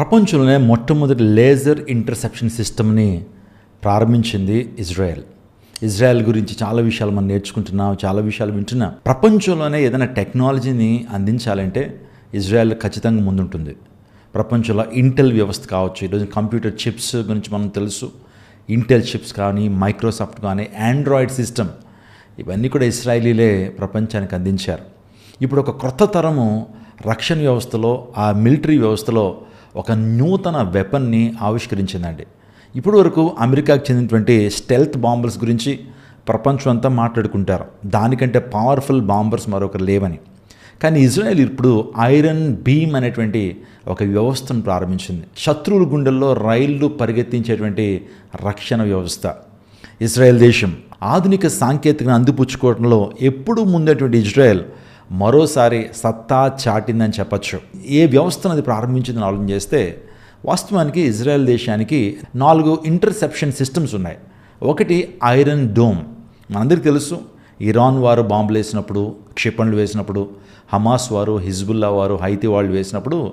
ప్రపంచంలోనే మొట్టమొదటి laser interception సిస్టమ్ని ప్రారంభించింది ఇజ్రాయెల్. ఇజ్రాయెల్ గురించి చాలా విషయాలు మనం నేర్చుకుంటున్నాం చాలా విషయాలు వింటున్నాం. ప్రపంచంలోనే ఏదైనా టెక్నాలజీని అందించాలంటే ఇజ్రాయెల్ ఖచ్చితంగా ముందుంటుంది. ప్రపంచంలో ఇంటెల్ వ్యవస్థ కావచ్చు ఈరోజు కంప్యూటర్ చిప్స్ గురించి మనం తెలుసు. ఇంటెల్ చిప్స్ కానీ మైక్రోసాఫ్ట్ కానీ ఆండ్రాయిడ్ సిస్టమ్ ఇవన్నీ కూడా ఇస్రాయలీలే ప్రపంచానికి అందించారు. ఇప్పుడు ఒక క్రొత్త తరము రక్షణ వ్యవస్థలో ఆ మిలిటరీ వ్యవస్థలో ఒక నూతన వెపన్ని ఆవిష్కరించిందండి. ఇప్పటి వరకు అమెరికాకు చెందినటువంటి స్టెల్త్ బాంబర్స్ గురించి ప్రపంచం అంతా మాట్లాడుకుంటారు. దానికంటే పవర్ఫుల్ బాంబర్స్ మరొకరు లేవని. కానీ ఇజ్రాయెల్ ఇప్పుడు ఐరన్ బీమ్ అనేటువంటి ఒక వ్యవస్థను ప్రారంభించింది. శత్రువుల గుండెల్లో రైళ్ళు పరిగెత్తించేటువంటి రక్షణ వ్యవస్థ. ఇజ్రాయెల్ దేశం ఆధునిక సాంకేతికను అందిపుచ్చుకోవడంలో ఎప్పుడూ ముందేటువంటి ఇజ్రాయెల్ మరోసారి సత్తా చాటిందని చెప్పచ్చు. ఏ వ్యవస్థను అది ప్రారంభించిందని ఆలోచన చేస్తే వాస్తవానికి ఇజ్రాయెల్ దేశానికి నాలుగు ఇంటర్సెప్షన్ సిస్టమ్స్ ఉన్నాయి. ఒకటి ఐరన్ డోమ్. మనందరికీ తెలుసు ఇరాన్ వారు బాంబులు వేసినప్పుడు క్షిపణులు వేసినప్పుడు హమాస్ వారు హిజ్బుల్లా వారు హైతి వాళ్ళు వేసినప్పుడు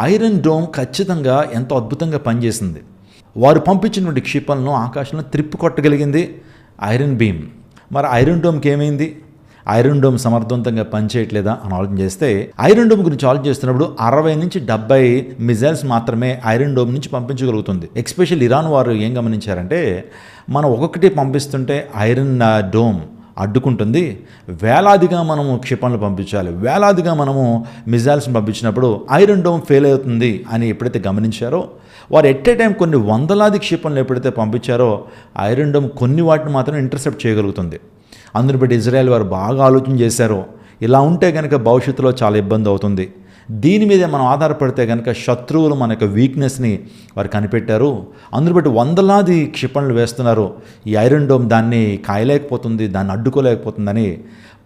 ఐరన్ డోమ్ ఖచ్చితంగా ఎంతో అద్భుతంగా పనిచేసింది. వారు పంపించినటువంటి క్షిపణులను ఆకాశంలో త్రిప్పు కొట్టగలిగింది ఐరన్ బీమ్. మరి ఐరన్ డోమ్కి ఏమైంది? ఐరన్ డోమ్ సమర్థవంతంగా పనిచేయట్లేదా అని ఆలోచన చేస్తే ఐరన్ డోమ్ గురించి ఆలోచన చేస్తున్నప్పుడు అరవై నుంచి డెబ్బై మిజైల్స్ మాత్రమే ఐరన్ డోమ్ నుంచి పంపించగలుగుతుంది. ఎక్స్పెషల్ ఇరాన్ వారు ఏం గమనించారంటే మనం ఒక్కొక్కటి పంపిస్తుంటే ఐరన్ డోమ్ అడ్డుకుంటుంది. వేలాదిగా మనము క్షిపణులు పంపించాలి. వేలాదిగా మనము మిజైల్స్ని పంపించినప్పుడు ఐరన్ డోమ్ ఫెయిల్ అవుతుంది అని ఎప్పుడైతే గమనించారో వారు ఎట్ ఏ టైం కొన్ని వందలాది క్షిపణులు ఎప్పుడైతే పంపించారో ఐరన్ డోమ్ కొన్ని వాటిని మాత్రం ఇంటర్సెప్ట్ చేయగలుగుతుంది. అందుని బట్టి ఇజ్రాయెల్ వారు బాగా ఆలోచన చేశారు. ఇలా ఉంటే కనుక భవిష్యత్తులో చాలా ఇబ్బంది అవుతుంది. దీని మీదే మనం ఆధారపడితే కనుక శత్రువులు మన యొక్క వీక్నెస్ని వారు కనిపెట్టారు. అందుని బట్టి వందలాది క్షిపణులు వేస్తున్నారు. ఈ ఐరన్ డోమ్ దాన్ని కాయలేకపోతుంది దాన్ని అడ్డుకోలేకపోతుందని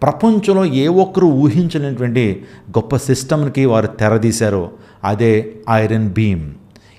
ప్రపంచంలో ఏ ఒక్కరూ ఊహించలేనటువంటి గొప్ప సిస్టమ్కి వారు తెరదీశారు. అదే ఐరన్ బీమ్.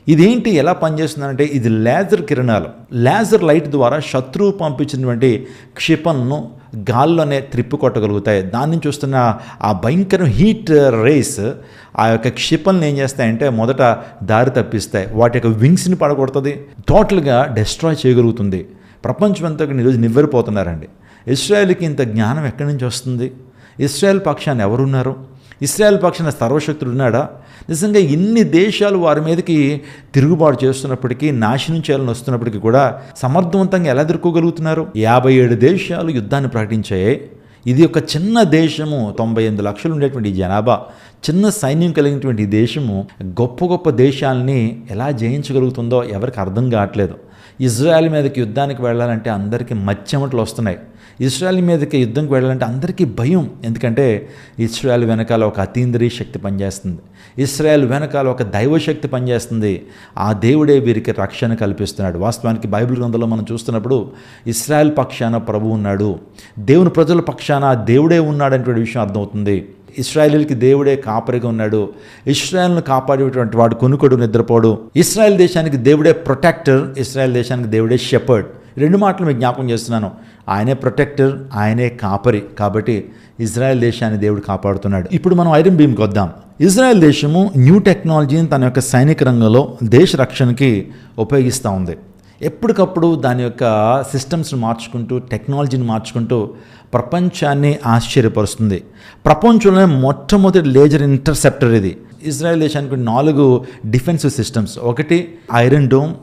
ఇదేంటి ఎలా పనిచేస్తుందంటే ఇది లేజర్ కిరణాలు. లేజర్ లైట్ ద్వారా శత్రువు పంపించినటువంటి క్షిపణను గాల్లోనే త్రిప్పు కొట్టగలుగుతాయి. దాని నుంచి వస్తున్న ఆ భయంకర హీట్ రేస్ ఆ యొక్క క్షిపణలు ఏం చేస్తాయంటే మొదట దారి తప్పిస్తాయి. వాటి యొక్క వింగ్స్ని పడగొడుతుంది. టోటల్గా డిస్ట్రాయ్ చేయగలుగుతుంది. ప్రపంచమంతా ఈరోజు నివ్వెరిపోతున్నారండి. ఇస్రాయల్కి ఇంత జ్ఞానం ఎక్కడి నుంచి వస్తుంది? ఇస్రాయల్ పక్షాన్ని ఎవరున్నారు? ఇస్రాయల్ పక్షాన సర్వశక్తుడు ఉన్నాడా నిజంగా ఇన్ని దేశాలు వారి మీదకి తిరుగుబాటు చేస్తున్నప్పటికీ నాశనం చేయాలని వస్తున్నప్పటికీ కూడా సమర్థవంతంగా ఎలా ఎదుర్కోగలుగుతున్నారు? యాభై ఏడు దేశాలు యుద్ధాన్ని ప్రకటించాయి. ఇది ఒక చిన్న దేశము తొంభై ఎనిమిది లక్షలు ఉండేటువంటి జనాభా. చిన్న సైన్యం కలిగినటువంటి దేశము గొప్ప గొప్ప దేశాలని ఎలా జయించగలుగుతుందో ఎవరికి అర్థం కావట్లేదు. ఇజ్రాయెల్ మీదకి యుద్ధానికి వెళ్ళాలంటే అందరికీ మచ్చమట్లు వస్తున్నాయి. ఇస్రాయల్ మీదకి యుద్ధంకి వెళ్ళాలంటే అందరికీ భయం. ఎందుకంటే ఇస్రాయల్ వెనకాల ఒక అతీంద్రియ శక్తి పనిచేస్తుంది. ఇస్రాయల్ వెనకాల ఒక దైవశక్తి పనిచేస్తుంది. ఆ దేవుడే వీరికి రక్షణ కల్పిస్తున్నాడు. వాస్తవానికి బైబిల్ గ్రంథంలో మనం చూస్తున్నప్పుడు ఇస్రాయల్ పక్షాన ప్రభు ఉన్నాడు. దేవుని ప్రజల పక్షాన దేవుడే ఉన్నాడనేటువంటి విషయం అర్థమవుతుంది. ఇస్రాయలీలకి దేవుడే కాపరిగా ఉన్నాడు. ఇస్రాయల్ను కాపాడేటువంటి వాడు కొనుకొడు నిద్రపోడు. ఇస్రాయల్ దేశానికి దేవుడే ప్రొటెక్టర్ ఇస్రాయల్ దేశానికి దేవుడే షెపర్డ్. రెండు మాటలు మీకు జ్ఞాపకం చేస్తున్నాను. ఆయనే ప్రొటెక్టర్ ఆయనే కాపరి. కాబట్టి ఇజ్రాయెల్ దేశాన్ని దేవుడు కాపాడుతున్నాడు. ఇప్పుడు మనం ఐరన్ బీమ్కి వద్దాం ఇజ్రాయెల్ దేశము న్యూ టెక్నాలజీని తన యొక్క సైనిక రంగంలో దేశ రక్షణకి ఉపయోగిస్తూ ఉంది. ఎప్పటికప్పుడు దాని యొక్క సిస్టమ్స్ని మార్చుకుంటూ టెక్నాలజీని మార్చుకుంటూ ప్రపంచాన్ని ఆశ్చర్యపరుస్తుంది. ప్రపంచంలోనే మొట్టమొదటి లేజర్ ఇంటర్సెప్టర్ ఇది. ఇజ్రాయెల్ దేశానికి నాలుగు డిఫెన్సివ్ సిస్టమ్స్. ఒకటి Iron Dome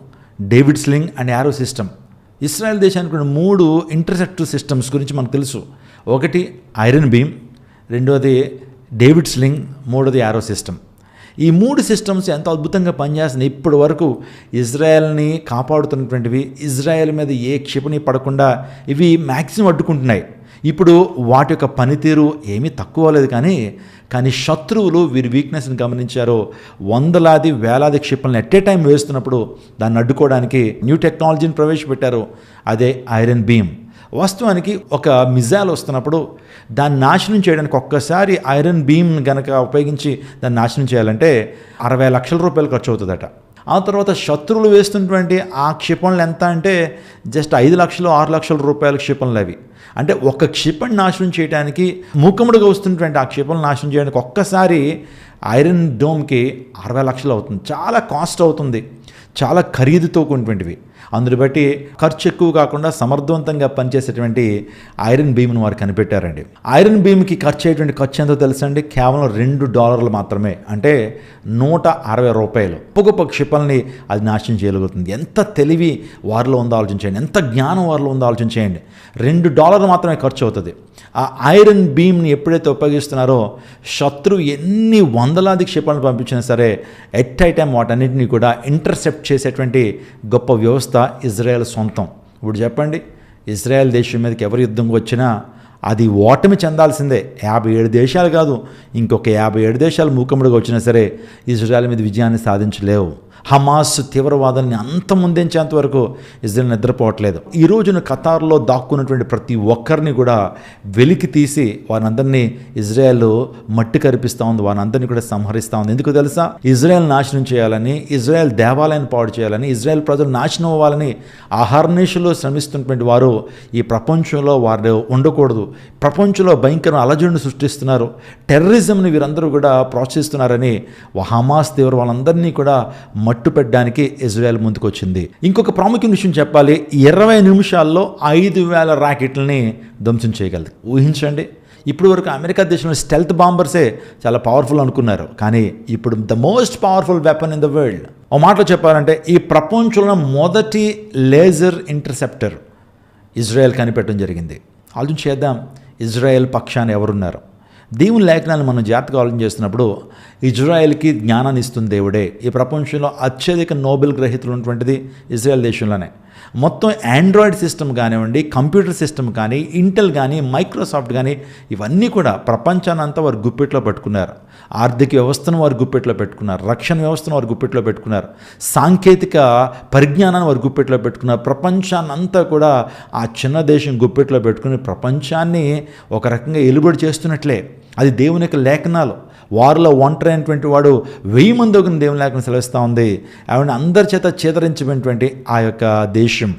David Sling and Arrow system. Israel దేశానికి ఉన్న మూడు ఇంటర్సెప్టర్ సిస్టమ్స్ గురించి మనకు తెలుసు. ఒకటి ఐరన్ బీమ్ రెండోది డేవిడ్ స్లింగ్ మూడోది యారో సిస్టమ్. ఈ మూడు సిస్టమ్స్ ఎంత అద్భుతంగా పనిచేస్తున్నాయి ఇప్పటి వరకు ఇజ్రాయెల్ని కాపాడుతున్నటువంటివి ఇజ్రాయెల్ మీద ఏ క్షిపణి పడకుండా ఇవి మ్యాక్సిమం అడ్డుకుంటున్నాయి. ఇప్పుడు వాటి యొక్క పనితీరు ఏమీ తక్కువ లేదు కానీ కానీ శత్రువులు వీరి వీక్నెస్ని గమనించారు. వందలాది వేలాది క్షిపణులు ఎట్ ఏ టైం వేస్తున్నప్పుడు దాన్ని అడ్డుకోవడానికి న్యూ టెక్నాలజీని ప్రవేశపెట్టారు. అదే ఐరన్ బీమ్. వాస్తవానికి ఒక మిజైల్ వస్తున్నప్పుడు దాన్ని నాశనం చేయడానికి ఒక్కసారి ఐరన్ బీమ్ గనక ఉపయోగించి దాన్ని నాశనం చేయాలంటే అరవై లక్షల రూపాయలు ఖర్చు అవుతుందట. ఆ తర్వాత శత్రువులు వేస్తున్నటువంటి ఆ క్షిపణులు ఎంత అంటే జస్ట్ ఐదు లక్షలు ఆరు లక్షల రూపాయల క్షిపణులు అవి. అంటే ఒక క్షిపణి నాశనం చేయడానికి మూకముడుగా వస్తున్నటువంటి ఆ క్షిపణి నాశనం చేయడానికి ఒక్కసారి ఐరన్ డోమ్కి అరవై లక్షలు అవుతుంది. చాలా కాస్ట్ అవుతుంది. చాలా ఖరీదుతో కూడినటువంటివి. అందుని బట్టి ఖర్చు ఎక్కువ కాకుండా సమర్థవంతంగా పనిచేసేటువంటి ఐరన్ బీమ్ను వారు కనిపెట్టారండి. ఐరన్ బీమ్కి ఖర్చు అయ్యేటువంటి ఖర్చు ఎంతో తెలుసండి కేవలం రెండు డాలర్లు మాత్రమే. అంటే నూట అరవై రూపాయలు. గొప్ప గొప్ప క్షిపల్ని అది నాశనం చేయగలుగుతుంది. ఎంత తెలివి వారిలో ఉందో ఆలోచించండి ఎంత జ్ఞానం వారిలో ఉందో ఆలోచించేయండి. రెండు డాలర్లు మాత్రమే ఖర్చు అవుతుంది. ఆ ఐరన్ బీమ్ని ఎప్పుడైతే ఉపయోగిస్తున్నారో శత్రు ఎన్ని వందలాది క్షిపణులు పంపించినా సరే ఎట్ ఐ టైం వాటన్నిటిని కూడా ఇంటర్సెప్ట్ చేసేటువంటి గొప్ప వ్యవస్థ ఇజ్రాయెల్ సొంతం. ఇప్పుడు చెప్పండి ఇజ్రాయెల్ దేశం మీదకి ఎవరు యుద్ధం వచ్చినా అది ఓటమి చెందాల్సిందే. యాభై ఏడు దేశాలు కాదు ఇంకొక యాభై ఏడు దేశాలు మూకముడిగా వచ్చినా సరే ఇజ్రాయెల్ మీద విజయాన్ని సాధించలేవు. హమాస్ తీవ్రవాదాన్ని అంత ముందేంచేంత వరకు ఇజ్రాయెల్ నిద్రపోవట్లేదు. ఈ రోజున ఖతార్లో దాక్కున్నటువంటి ప్రతి ఒక్కరిని కూడా వెలికి తీసి వారందరినీ ఇజ్రాయెల్ మట్టి కరిపిస్తూ ఉంది వారందరినీ కూడా సంహరిస్తూ ఉంది. ఎందుకు తెలుసా? ఇజ్రాయెల్ నాశనం చేయాలని ఇజ్రాయెల్ దేవాలయాన్ని పాడు చేయాలని ఇజ్రాయెల్ ప్రజలు నాశనం అవ్వాలని ఆహార్నిషలో శ్రమిస్తున్నటువంటి వారు ఈ ప్రపంచంలో వారు ఉండకూడదు. ప్రపంచంలో భయంకర అలజడిని సృష్టిస్తున్నారు. టెర్రరిజంని వీరందరూ కూడా ప్రోత్సహిస్తున్నారని హమాస్ తీవ్ర వాళ్ళందరినీ కూడా మట్టు పెట్టడానికి ఇజ్రాయెల్ ముందుకొచ్చింది. ఇంకొక ప్రాముఖ్య విషయం చెప్పాలి. ఇరవై నిమిషాల్లో ఐదు వేల రాకెట్లని ధ్వంసం చేయగలదు. ఊహించండి. ఇప్పుడు వరకు అమెరికా దేశంలో స్టెల్త్ బాంబర్సే చాలా పవర్ఫుల్ అనుకున్నారు. కానీ ఇప్పుడు the most powerful weapon in the world. ఓ మాటలో చెప్పాలంటే ఈ ప్రపంచంలో మొదటి లేజర్ ఇంటర్సెప్టర్ ఇజ్రాయెల్ కనిపెట్టడం జరిగింది. ఆలోచన చేద్దాం. ఇజ్రాయెల్ పక్షాన ఎవరున్నారు? దేవుని లేఖనాలు మనం జాగ్రత్తగా ఆలోచన చేస్తున్నప్పుడు ఇజ్రాయెల్కి జ్ఞానాన్ని ఇస్తుంది దేవుడే. ఈ ప్రపంచంలో అత్యధిక నోబెల్ గ్రహీతలు ఉన్నటువంటిది ఇజ్రాయెల్ దేశంలోనే. మొత్తం ఆండ్రాయిడ్ సిస్టమ్ కానివ్వండి కంప్యూటర్ సిస్టమ్ కానీ ఇంటెల్ కానీ మైక్రోసాఫ్ట్ కానీ ఇవన్నీ కూడా ప్రపంచానంతా వారు గుప్పెట్లో పెట్టుకున్నారు. ఆర్థిక వ్యవస్థను వారు గుప్పెట్లో పెట్టుకున్నారు. రక్షణ వ్యవస్థను వారు గుప్పెట్లో పెట్టుకున్నారు. సాంకేతిక పరిజ్ఞానాన్ని వారు గుప్పెట్లో పెట్టుకున్నారు. ప్రపంచాన్నంతా కూడా ఆ చిన్న దేశం గుప్పెట్లో పెట్టుకుని ప్రపంచాన్ని ఒక రకంగా ఎలుబడి చేస్తున్నట్లే. అది దేవుని యొక్క లేఖనాలు. వారిలో ఒంటరైనటువంటి వాడు వెయ్యి మంది ఒక దేవుని లేఖనం సెలవిస్తూ ఉంది. ఆవిడ అందరి చేత చేతరించినటువంటి ఆ యొక్క దేశం.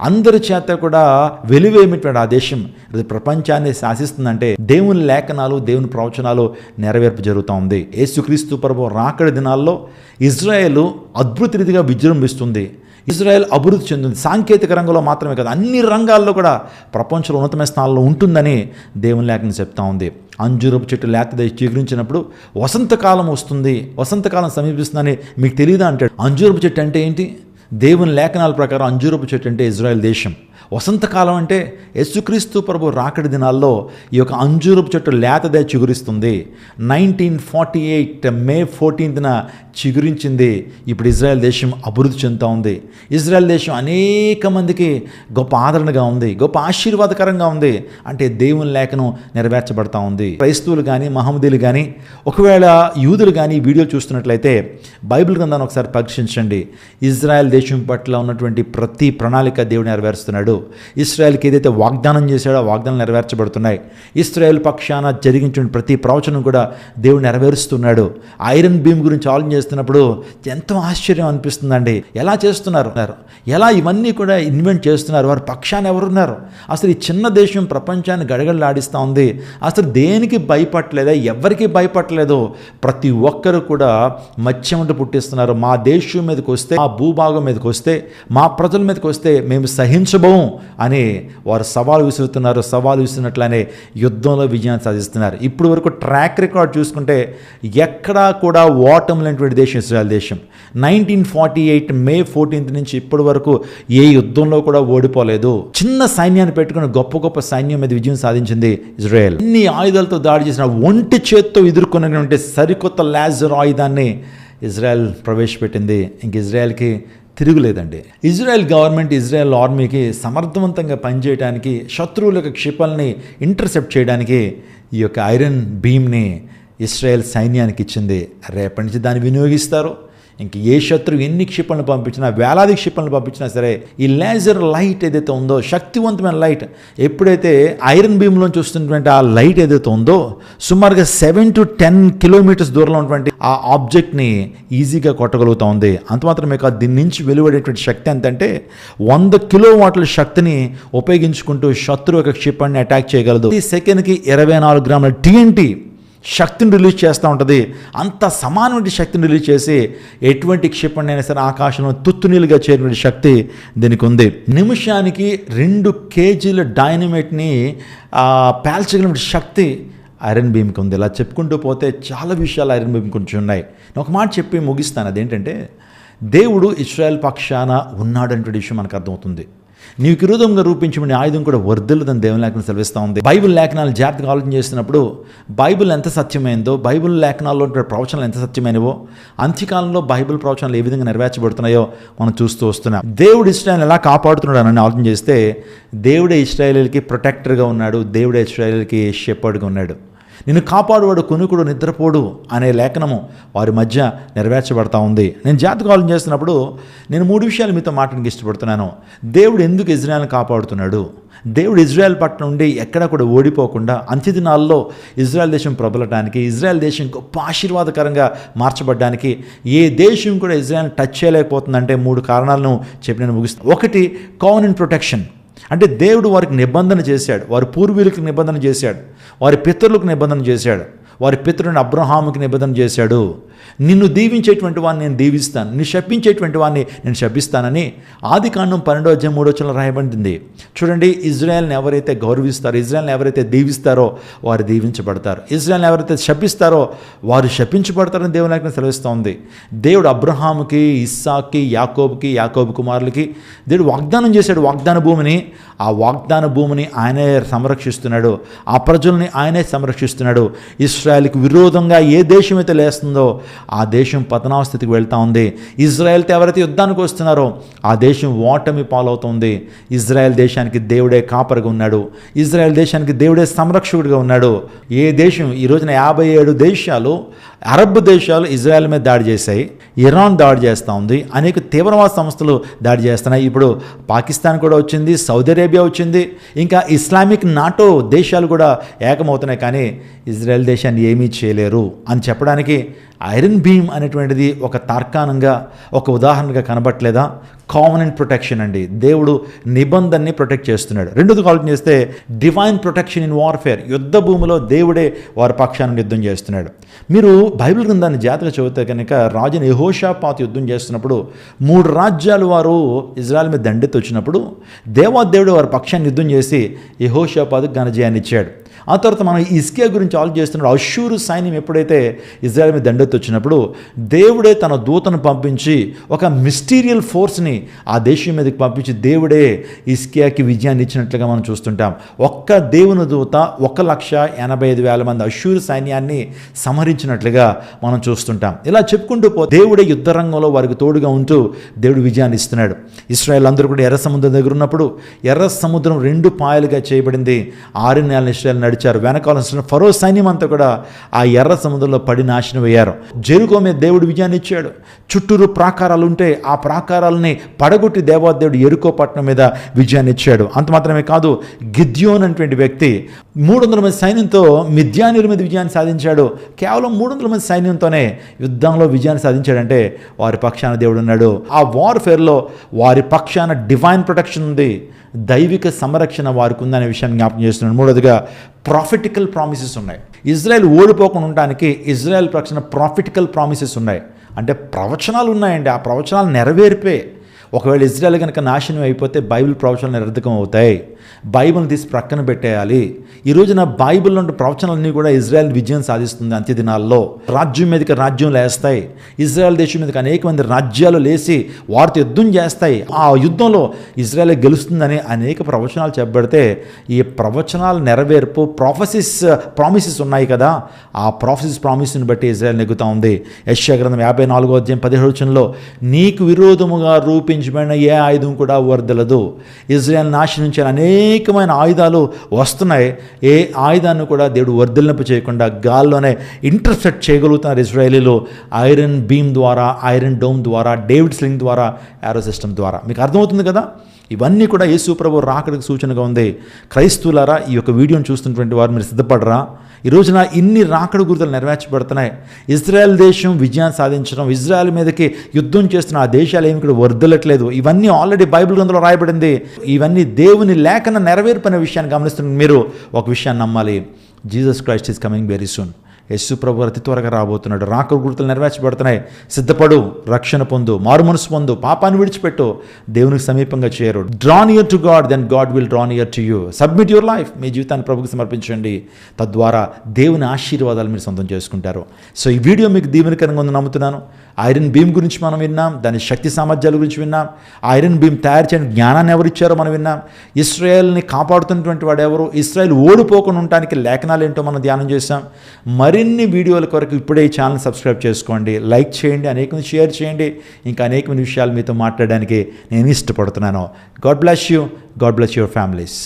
అందరి చేత కూడా వెలువేమిటువంటి ఆ దేశం. ఇది ప్రపంచాన్ని శాసిస్తుందంటే దేవుని లేఖనాలు దేవుని ప్రవచనాలు నెరవేర్పు జరుగుతూ ఉంది. యేసుక్రీస్తు ప్రభు రాకడి దినాల్లో ఇజ్రాయేల్ అద్భుత రీతిగా విజృంభిస్తుంది. ఇజ్రాయెల్ అభివృద్ధి చెందింది. సాంకేతిక రంగంలో మాత్రమే కాదు అన్ని రంగాల్లో కూడా ప్రపంచంలో ఉన్నతమైన స్థానంలో ఉంటుందని దేవుని లేఖనం చెప్తా ఉంది. అంజురపు చెట్టు లేత చిగురించినప్పుడు వసంతకాలం వస్తుంది. వసంతకాలం సమీపిస్తుందని మీకు తెలియదా అంటాడు. అంజూరపు చెట్టు అంటే ఏంటి? దేవుని లేఖనాల ప్రకారం అంజూరపు చెట్టు అంటే ఇజ్రాయెల్ దేశం. వసంతకాలం అంటే యేసుక్రీస్తు ప్రభు రాకడి దినాల్లో ఈ యొక్క అంజూరపు చెట్టు లేతదే చిగురిస్తుంది. నైన్టీన్ ఫార్టీ ఎయిట్ మే ఫోర్టీన్త్న చిగురించింది. ఇప్పుడు ఇజ్రాయెల్ దేశం అభివృద్ధి చెందుతూ ఉంది. ఇజ్రాయెల్ దేశం అనేక మందికి గొప్ప ఆదరణగా ఉంది గొప్ప ఆశీర్వాదకరంగా ఉంది. అంటే దేవుని లేఖను నెరవేర్చబడతా ఉంది. క్రైస్తవులు కానీ మహమ్మదీలు కానీ ఒకవేళ యూదులు కానీ వీడియో చూస్తున్నట్లయితే బైబిల్ గ్రంథాన్ని ఒకసారి పరీక్షించండి. ఇజ్రాయెల్ దేశం పట్ల ఉన్నటువంటి ప్రతి ప్రణాళిక దేవుడు నెరవేరుస్తున్నాడు. ఇస్రాయల్కి ఏదైతే వాగ్దానం చేశాడో ఆ వాగ్దానం నెరవేర్చబడుతున్నాయి. ఇస్రాయల్ పక్షాన జరిగించిన ప్రతి ప్రవచనం కూడా దేవుడు నెరవేరుస్తున్నాడు. ఐరన్ బీమ్ గురించి ఆలోచన చేస్తున్నప్పుడు ఎంతో ఆశ్చర్యం అనిపిస్తుందండి. ఎలా చేస్తున్నారు? ఎలా ఇవన్నీ కూడా ఇన్వెంట్ చేస్తున్నారు? వారి పక్షాన్ని ఎవరున్నారు? అసలు ఈ చిన్న దేశం ప్రపంచాన్ని గడగడలాడిస్తూ ఉంది. అసలు దేనికి భయపడలేదా? ఎవరికి భయపడలేదు? ప్రతి ఒక్కరు కూడా మత్స్యమంట పుట్టిస్తున్నారు. మా దేశం మీదకి వస్తే మా భూభాగం మీదకి వస్తే మా ప్రజల మీదకి వస్తే మేము అని వారు సవాలు విసురుతున్నారు సవాలు విసిరినట్లనే యుద్ధంలో విజయాన్ని సాధిస్తున్నారు. ఇప్పుడు వరకు ట్రాక్ రికార్డ్ చూసుకుంటే ఎక్కడా కూడా ఓటమి లేనటువంటి దేశం ఇస్రాయల్ దేశం. Nineteen forty eight May fourteenth నుంచి ఇప్పటి వరకు ఏ యుద్ధంలో కూడా ఓడిపోలేదు. చిన్న సైన్యాన్ని పెట్టుకుని గొప్ప గొప్ప సైన్యం మీద విజయం సాధించింది ఇజ్రాయెల్. ఇన్ని ఆయుధాలతో దాడి చేసిన ఒంటి చేత్తో ఎదుర్కొన్నటువంటి సరికొత్త లాజర్ ఆయుధాన్ని ఇజ్రాయెల్ ప్రవేశపెట్టింది. ఇంక ఇజ్రాయెల్కి తిరుగులేదండి. ఇజ్రాయెల్ గవర్నమెంట్ ఇజ్రాయెల్ ఆర్మీకి సమర్థవంతంగా పనిచేయడానికి శత్రువులకు క్షిపల్ని ఇంటర్సెప్ట్ చేయడానికి ఈ యొక్క ఐరన్ బీమ్ని ఇస్రాయెల్ సైన్యానికి ఇచ్చింది. రేపటి నుంచి దాన్ని వినియోగిస్తారు. ఇంక ఏ శత్రువు ఎన్ని క్షిపణులు పంపించినా వేలాది క్షిపణులు పంపించినా సరే ఈ లేజర్ లైట్ ఏదైతే ఉందో శక్తివంతమైన లైట్ ఎప్పుడైతే ఐరన్ బీమ్లోంచి వస్తున్నటువంటి ఆ లైట్ ఏదైతే ఉందో సుమారుగా సెవెన్ టు టెన్ కిలోమీటర్స్ దూరంలో ఉన్నటువంటి ఆ ఆబ్జెక్ట్ని ఈజీగా కొట్టగలుగుతూ ఉంది. అంత మాత్రమే కాదు దీని నుంచి వెలువడేటువంటి శక్తి ఎంతంటే వంద కిలో వాట్ల శక్తిని ఉపయోగించుకుంటూ శత్రు యొక్క క్షిపణిని అటాక్ చేయగలదు. ఈ సెకండ్కి ఇరవై నాలుగు గ్రాముల టీఎన్టీ శక్తిని రిలీజ్ చేస్తూ ఉంటుంది. అంత సమానమైన శక్తిని రిలీజ్ చేసి ఎటువంటి క్షిపణి అయినా సరే ఆకాశంలో తుత్తునీలుగా చేరిన శక్తి దీనికి ఉంది నిమిషానికి రెండు కేజీల డైనమేట్ని పేల్చగలిగిన శక్తి ఐరన్ బీమ్కి ఉంది ఇలా చెప్పుకుంటూ పోతే చాలా విషయాలు ఐరన్ బీమ్ కొంచెం ఉన్నాయి. నేను ఒక మాట చెప్పి ముగిస్తాను. అదేంటంటే దేవుడు ఇస్రాయల్ పక్షాన ఉన్నాడంటే విషయం మనకు అర్థమవుతుంది. నీకు విరోధంగా రూపించబడిన ఆయుధం కూడా వర్ధిల్లుదని దేవుని లేఖనం సెలవిస్తూ ఉంది. బైబిల్ లేఖనాలు జాగ్రత్తగా ఆలోచన చేస్తున్నప్పుడు బైబిల్ ఎంత సత్యమైందో బైబిల్ లేఖనాల్లో ఉండే ప్రవచనాలు ఎంత సత్యమైనవో అంత్యకాలంలో బైబిల్ ప్రవచనాలు ఏ విధంగా నెరవేర్చబడుతున్నాయో మనం చూస్తూ వస్తున్నాం. దేవుడు ఇస్రాయల్ ఎలా కాపాడుతున్నాడు అని ఆలోచన చేస్తే దేవుడే ఇస్రాయలీలకి ప్రొటెక్టర్గా ఉన్నాడు దేవుడే ఇస్రాయలీలకి షెపర్డ్గా ఉన్నాడు. నిన్ను కాపాడువాడు కొనుకుడు నిద్రపోడు అనే లేఖనము వారి మధ్య నెరవేర్చబడతా ఉంది. నేను జాతకాలం చేస్తున్నప్పుడు నేను మూడు విషయాలు మీతో మాట్లాడడానికి ఇష్టపడుతున్నాను. దేవుడు ఎందుకు ఇజ్రాయల్ని కాపాడుతున్నాడు? దేవుడు ఇజ్రాయెల్ పట్ల నుండి ఎక్కడ కూడా ఓడిపోకుండా అంత్యదినాల్లో ఇజ్రాయెల్ దేశం ప్రబలటానికి ఇజ్రాయెల్ దేశం గొప్ప ఆశీర్వాదకరంగా మార్చబడ్డానికి ఏ దేశం కూడా ఇజ్రాయెల్ని టచ్ చేయలేకపోతుందంటే మూడు కారణాలను చెప్పి నేను ముగిస్తాను ఒకటి కామన్ ప్రొటెక్షన్ అంటే దేవుడు వారికి నిబంధన చేశాడు. వారి పూర్వీకులకు నిబంధన చేశాడు. వారి పితరులకు నిబంధన చేశాడు. వారి పితరుని అబ్రహాముకి నిబంధన చేశాడు. నిన్ను దీవించేటువంటి వాడిని నేను దీవిస్తాను. నిన్ను శపించేటువంటి వాడిని నేను శపిస్తానని ఆది కాండం పన్నెండో అధ్యాయం మూడో వచ్చిన రాయబడింది. చూడండి ఇజ్రాయెల్ని ఎవరైతే గౌరవిస్తారో ఇజ్రాయెల్ని ఎవరైతే దీవిస్తారో వారు దీవించబడతారు. ఇజ్రాయెల్ని ఎవరైతే శపిస్తారో వారు శపించబడతారని దేవుని లేఖనం సెలవిస్తూ దేవుడు అబ్రహాముకి ఇస్సాకి యాకోబుకి యాకోబు కుమారులకి దేవుడు వాగ్దానం చేశాడు వాగ్దాన భూమిని. ఆ వాగ్దాన భూమిని ఆయనే సంరక్షిస్తున్నాడు. ఆ ప్రజల్ని ఆయనే సంరక్షిస్తున్నాడు. ఇస్రాయల్కి విరోధంగా ఏ దేశం అయితే లేస్తుందో ఆ దేశం పతనావస్థితికి వెళ్తూ ఉంది. ఇజ్రాయెల్తో ఎవరైతే యుద్ధానికి వస్తున్నారో ఆ దేశం ఓటమి పాలవుతుంది. ఇజ్రాయెల్ దేశానికి దేవుడే కాపరిగా ఉన్నాడు. ఇజ్రాయెల్ దేశానికి దేవుడే సంరక్షకుడిగా ఉన్నాడు. ఏ దేశం? ఈ రోజున యాభై ఏడు దేశాలు అరబ్ దేశాలు ఇజ్రాయెల్ మీద దాడి చేశాయి ఇరాన్ దాడి చేస్తూ ఉంది అనేక తీవ్రవాద సంస్థలు దాడి చేస్తున్నాయి. ఇప్పుడు పాకిస్తాన్ కూడా వచ్చింది సౌదీ అరేబియా వచ్చింది ఇంకా ఇస్లామిక్ నాటో దేశాలు కూడా ఏకమవుతున్నాయి కానీ ఇజ్రాయెల్ దేశాన్ని ఏమీ చేయలేరు అని చెప్పడానికి ఐరన్ బీమ్ అనేటువంటిది ఒక తార్కాణంగా ఒక ఉదాహరణగా కనబట్టలేదా కామన్ ప్రొటెక్షన్ అండి. దేవుడు నిబంధనని ప్రొటెక్ట్ చేస్తున్నాడు. రెండోది ఆలోచన చేస్తే డివైన్ ప్రొటెక్షన్ ఇన్ వార్ఫేర్ యుద్ధ భూమిలో దేవుడే వారి పక్షాన్ని యుద్ధం చేస్తున్నాడు. మీరు బైబిల్ గ్రంథాన్ని జాతక చదివితే కనుక రాజుని యహోషాపాత్ యుద్ధం చేస్తున్నప్పుడు మూడు రాజ్యాలు వారు ఇజ్రాయల్ మీద దండెత్తి వచ్చినప్పుడు దేవాదేవుడు వారి పక్షాన్ని యుద్ధం చేసి యహోషాపాత్కి ఘనజయాన్ని ఇచ్చాడు. ఆ తర్వాత మనం ఇస్కియా గురించి ఆలోచన చేస్తున్నాడు అషూరు సైన్యం ఎప్పుడైతే ఇజ్రాయల్ మీద దండెత్తి వచ్చినప్పుడు దేవుడే తన దూతను పంపించి ఒక మిస్టీరియల్ ఫోర్స్ని ఆ దేశం మీదకి పంపించి దేవుడే ఇస్కియాకి విజయాన్ని ఇచ్చినట్లుగా మనం చూస్తుంటాం. ఒక్క దేవుని దూత ఒక లక్ష ఎనభై ఐదు వేల మంది అషూరు సైన్యాన్ని సంహరించినట్లుగా మనం చూస్తుంటాం. ఇలా చెప్పుకుంటూ పో దేవుడే యుద్ధ రంగంలో వారికి తోడుగా ఉంటూ దేవుడు విజయాన్ని ఇస్తున్నాడు. ఇస్రాయల్ అందరూ కూడా ఎర్ర సముద్రం దగ్గర ఉన్నప్పుడు ఎర్ర సముద్రం రెండు పాయలుగా చేయబడింది. ఆరు నెలల ఇస్రాయల్ నడిచారు. వెనకాల ఫరో సైన్యం అంతా కూడా ఆ ఎర్ర సముద్రంలో పడి నాశనం అయ్యారు. జెరుకో మీద దేవుడు విజయాన్ని ఇచ్చాడు. చుట్టూరు ప్రాకారాలు ఉంటే ఆ ప్రాకారాలని పడగొట్టి దేవాదేవుడు ఎరుకో పట్టణం మీద విజయాన్ని ఇచ్చాడు. అంత మాత్రమే కాదు గిద్యోన్ అనేటువంటి వ్యక్తి మూడు వందల మంది సైన్యంతో మిథ్యానుల మీద విజయాన్ని సాధించాడు. కేవలం మూడు వందల మంది సైన్యంతోనే యుద్ధంలో విజయాన్ని సాధించాడంటే వారి పక్షాన దేవుడు ఉన్నాడు. ఆ వార్ఫేర్లో వారి పక్షాన డివైన్ ప్రొటెక్షన్ ఉంది. దైవిక సంరక్షణ వారికి ఉందనే విషయాన్ని జ్ఞాపకం చేస్తున్నాడు. మూడోదిగా ప్రాఫిటికల్ ప్రామిసెస్ ఉన్నాయి. ఇజ్రాయెల్ ఓడిపోకుండా ఉండటానికి ఇజ్రాయెల్ పక్షాన ప్రాఫిటికల్ ప్రామిసెస్ ఉన్నాయి. అంటే ప్రవచనాలు ఉన్నాయండి. ఆ ప్రవచనాలు నెరవేర్పే ఒకవేళ ఇజ్రాయెల్ కనుక నాశనం అయిపోతే బైబిల్ ప్రవచనాలు నిరర్ధకం అవుతాయి. బైబిల్ని తీసి ప్రక్కన పెట్టేయాలి. ఈ రోజున బైబిల్ నుండి ప్రవచనాలన్నీ కూడా ఇజ్రాయెల్ విజయం సాధిస్తుంది అంత్య దినాల్లో రాజ్యం మీదకి రాజ్యం లేస్తాయి. ఇజ్రాయెల్ దేశం మీదకి అనేక మంది రాజ్యాలు లేచి వారితో యుద్ధం చేస్తాయి. ఆ యుద్ధంలో ఇజ్రాయెల్ గెలుస్తుందని అనేక ప్రవచనాలు చెప్పబడితే ఈ ప్రవచనాలు నెరవేర్పు ప్రాఫెసిస్ ప్రామిసెస్ ఉన్నాయి కదా. ఆ ప్రాఫెసిస్ ప్రామిస్ని బట్టి ఇజ్రాయెల్ నెగ్గుతా ఉంది. యశ్యా గ్రంథం యాభై నాలుగో అధ్యాయం పదిహేడు నీకు విరోధముగా రూపించబడిన ఏ ఆయుధం కూడా వర్దలదు. ఇజ్రాయెల్ నాశనించిన అనేకమైన ఆయుధాలు వస్తున్నాయి. ఏ ఆయుధాన్ని కూడా దేవుడు వర్ధలింపు చేయకుండా గాల్లోనే ఇంటర్సెప్ట్ చేయగలుగుతున్నారు ఇజ్రాయేలీలు. ఐరన్ బీమ్ ద్వారా ఐరన్ డోమ్ ద్వారా డేవిడ్ స్లింగ్ ద్వారా యారో సిస్టమ్ ద్వారా. మీకు అర్థమవుతుంది కదా? ఇవన్నీ కూడా యేసు ప్రభు రాకడికి సూచనగా ఉంది. క్రైస్తువులారా ఈ యొక్క వీడియోని చూస్తున్నటువంటి వారు మీరు సిద్ధపడరా? ఈ రోజున ఇన్ని రాకడ గుర్తులు నెరవేర్చబడుతున్నాయి. ఇజ్రాయెల్ దేశం విజయాన్ని సాధించడం ఇజ్రాయెల్ మీదకి యుద్ధం చేస్తున్న ఆ దేశాలు ఏమి ఇక్కడ వర్దలట్లేదు ఇవన్నీ ఆల్రెడీ బైబిల్ గ్రంథంలో రాయబడింది. ఇవన్నీ దేవుని లేఖన నెరవేర్పనే విషయాన్ని గమనిస్తున్న మీరు ఒక విషయాన్ని నమ్మాలి. Jesus Christ is coming very soon. Yesu ప్రభు అతి త్వరగా రాబోతున్నాడు. రాక గుర్తులు నెరవేర్చబడుతున్నాయి. సిద్ధపడు రక్షణ పొందు మారు మనసు పొందు పాపాన్ని విడిచిపెట్టు దేవునికి సమీపంగా చేరు. Draw near to God then God will draw near to you submit your life మీ జీవితాన్ని ప్రభుకి సమర్పించండి. తద్వారా దేవుని ఆశీర్వాదాలు మీరు సొంతం చేసుకుంటారు. సో ఈ వీడియో మీకు దీవెనకరంగా ఉందని నమ్ముతున్నాను. ఐరన్ బీమ్ గురించి మనం విన్నాం. దాని శక్తి సామర్థ్యాల గురించి విన్నాం. ఐరన్ బీమ్ తయారు చేయని జ్ఞానాన్ని ఎవరు ఇచ్చారో మనం విన్నాం. ఇస్రాయల్ని కాపాడుతున్నటువంటి వాడు ఎవరు? ఇస్రాయల్ ఓడిపోకుండా ఉండటానికి లేఖనాలు ఏంటో మనం ధ్యానం చేశాం. మరిన్ని వీడియోల కొరకు ఇప్పుడే ఈ ఛానల్ సబ్స్క్రైబ్ చేసుకోండి లైక్ చేయండి అనేకమంది షేర్ చేయండి. ఇంకా అనేకమైన విషయాలు మీతో మాట్లాడడానికి నేను ఇష్టపడుతున్నాను. God bless you God bless your families.